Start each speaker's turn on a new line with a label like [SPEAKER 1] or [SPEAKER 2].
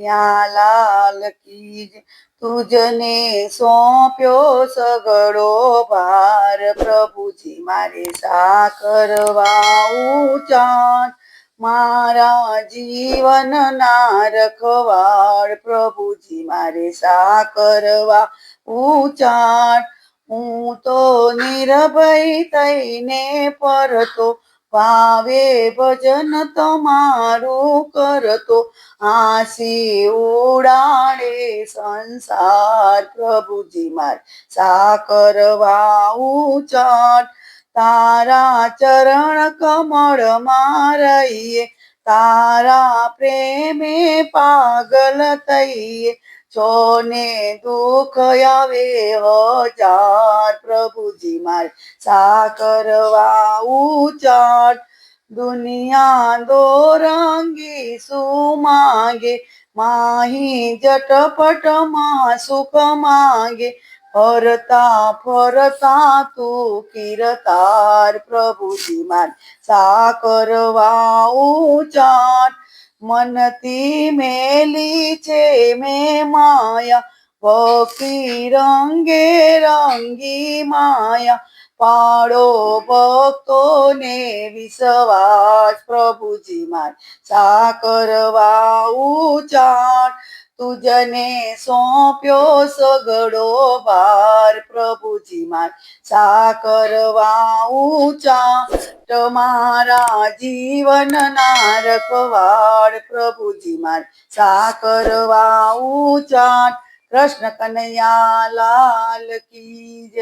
[SPEAKER 1] લાલ કી તુજને સોંપ્યો સગડો ભાર. પ્રભુજી મારે સાકરવા ઉચાટ મારા જીવનના રખવાળ પ્રભુજી મારે સાકરવા ઉચાટ હું તો નિર્ભય થઈને પરતો ભાવે ભજન તમારું કરતો. આસી ઉડાડે સંસાર પ્રભુજી માર. સાકરવા ઉચાટ તારા ચરણ કમળ રહીએ. તારા પ્રેમે પાગલ થઈએ. જોને દુઃખ આવે હજાર પ્રભુજી માર સાકરવા ઉચાર. દુનિયા દોરંગી સુમાગે, માહી જટપટમાં સુખ માંગે. ફરતા ફરતા તું કિરતાર પ્રભુજી માર સાકરવા ઉચાટ મનથી મેલી છે મેં માયા ભક્તિ રંગે રંગી માયા. પાડો ભક્તોને વિશ્વાસ, પ્રભુજી માર સાકરવા ઉચાટ તુજને સોંપ્યો સગડો ભાર પ્રભુજી માર સાકરવા ઊંચા મારા જીવનના રખવાળ પ્રભુજી માર સાકરવા ચાટ કૃષ્ણ કનૈયા લાલ કી